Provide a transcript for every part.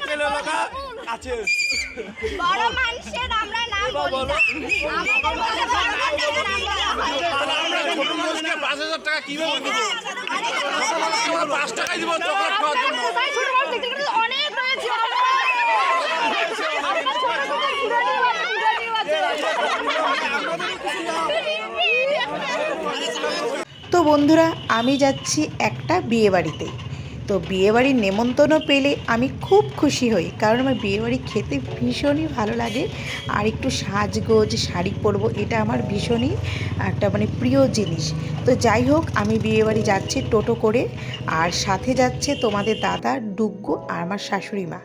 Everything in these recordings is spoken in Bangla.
গা কাছে বড় মানুষের আমরা নাম বলি আমাদের মধ্যে বড় মানুষের নাম বলা আমরা ছোট মানুষকে পাঁচ হাজার টাকা কীভাবে দেবো আমরা পাঁচ দিব চকলেট খাওয়ার জন্য। ছোট মানুষ অনেক রয়েছে। আমরা ছোট ছোট ঘুরে নিয়ে তো বন্ধুরা আমি যাচ্ছি একটা বিয়ে বাড়িতে তো বিয়েবাড়ির নেমন্তন্ন পেলে আমি খুব খুশি হই, কারণ আমার বিয়েবাড়ি খেতে ভীষণই ভালো লাগে। আর একটু সাজগোজ, শাড়ি পরবো, এটা আমার ভীষণই একটা মানে প্রিয় জিনিস। তো যাই হোক, আমি বিয়েবাড়ি যাচ্ছি টোটো করে, আর সাথে যাচ্ছে তোমাদের দাদা ডুগ্গু আর আমার শাশুড়ি মা।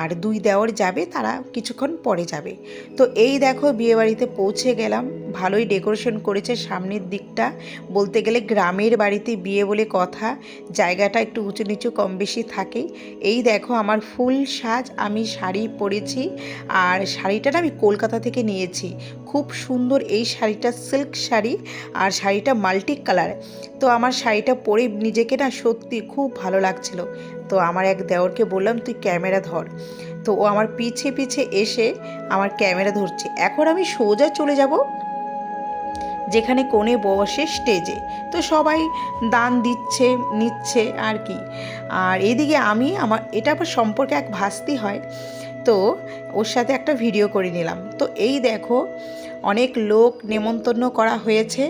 আর দুই দেওয়ার যাবে, তারা কিছুক্ষণ পরে যাবে। তো এই দেখো, বিয়েবাড়িতে পৌঁছে গেলাম। ভালোই ডেকোরেশন করেছে সামনের দিকটা। বলতে গেলে গ্রামের বাড়িতে বিয়ে বলে কথা, জায়গাটা একটু উঁচু নিচু কম বেশি থাকে এই দেখো আমার ফুল সাজ, আমি শাড়ি পরেছি আর শাড়িটা আমি কলকাতা থেকে নিয়েছি। খুব সুন্দর এই শাড়িটা সিল্ক শাড়ি আর শাড়িটা মাল্টি কালার। তো আমার শাড়িটা পরে নিজেকে না সত্যি খুব ভালো লাগছিল। তো আমার এক দেওরকে বললাম, তুই ক্যামেরা ধর। তো ও আমার পিছে পিছে এসে আমার ক্যামেরা ধরছে। এখন আমি সোজা চলে যাব। যেখানে কোণে বসে স্টেজে তো সবাই দান দিচ্ছে, নিচ্ছে আর কি। আর এদিকে আমি আমার, এটা আবার সম্পর্কে এক ভাস্তি হয়। তো ওর সাথে একটা ভিডিও করে নিলাম। তো এই দেখো, অনেক লোক নেমন্তন্ন করা হয়েছে।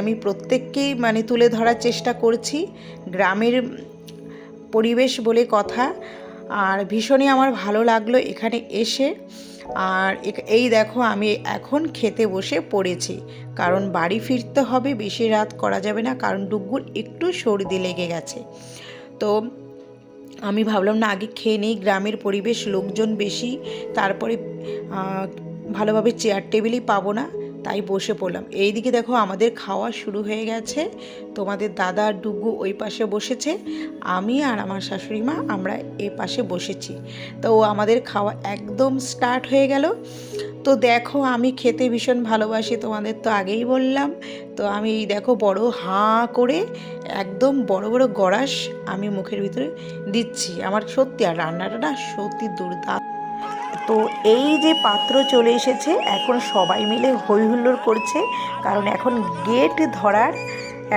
আমি প্রত্যেককেই মানে তুলে ধরার চেষ্টা করছি। গ্রামের পরিবেশ বলে কথা। আর ভীষণই আমার ভালো লাগল এখানে এসে। আর এই দেখো আমি এখন খেতে বসে পড়েছি। কারণ বাড়ি ফিরতে হবে, বেশি রাত করা যাবে না, কারণ ডুগ্গুর একটু সর্দি লেগে গেছে। তো আমি ভাবলাম, না, আগে খেয়ে নেই, গ্রামের পরিবেশ, লোকজন বেশি, তারপরে ভালোভাবে চেয়ার টেবিলই পাবো না। তাই বসে পড়লাম। এইদিকে দেখো আমাদের খাওয়া শুরু হয়ে গেছে। তোমাদের দাদা আর ডুগু ওই পাশে বসেছে। আমি আর আমার শাশুড়ি মা আমরা এ পাশে বসেছি। তো আমাদের খাওয়া একদম স্টার্ট হয়ে গেল। তো দেখো আমি খেতে ভীষণ ভালোবাসি, তোমাদের তো আগেই বললাম। তো আমি দেখো বড় হাঁ করে একদম বড় বড় গড়াস আমি মুখের ভিতরে দিচ্ছি। আমার সত্যি আর রান্নাটা না সত্যি দুর্দান্ত তো এই যে পাত্র চলে এসেছে, এখন সবাই মিলে হই হুল্লোড় করছে, কারণ এখন গেট ধরার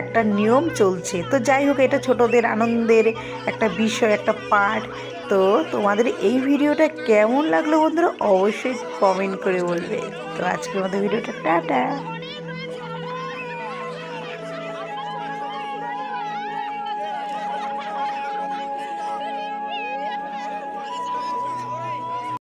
একটা নিয়ম চলছে। তো যাই হোক, এটা ছোটদের আনন্দের একটা বিষয়, একটা পার্ট তো তোমাদের এই ভিডিওটা কেমন লাগল বন্ধুরা, অবশ্যই কমেন্ট করে বলবে। তো আজকের মতো ভিডিওটা, টাটা।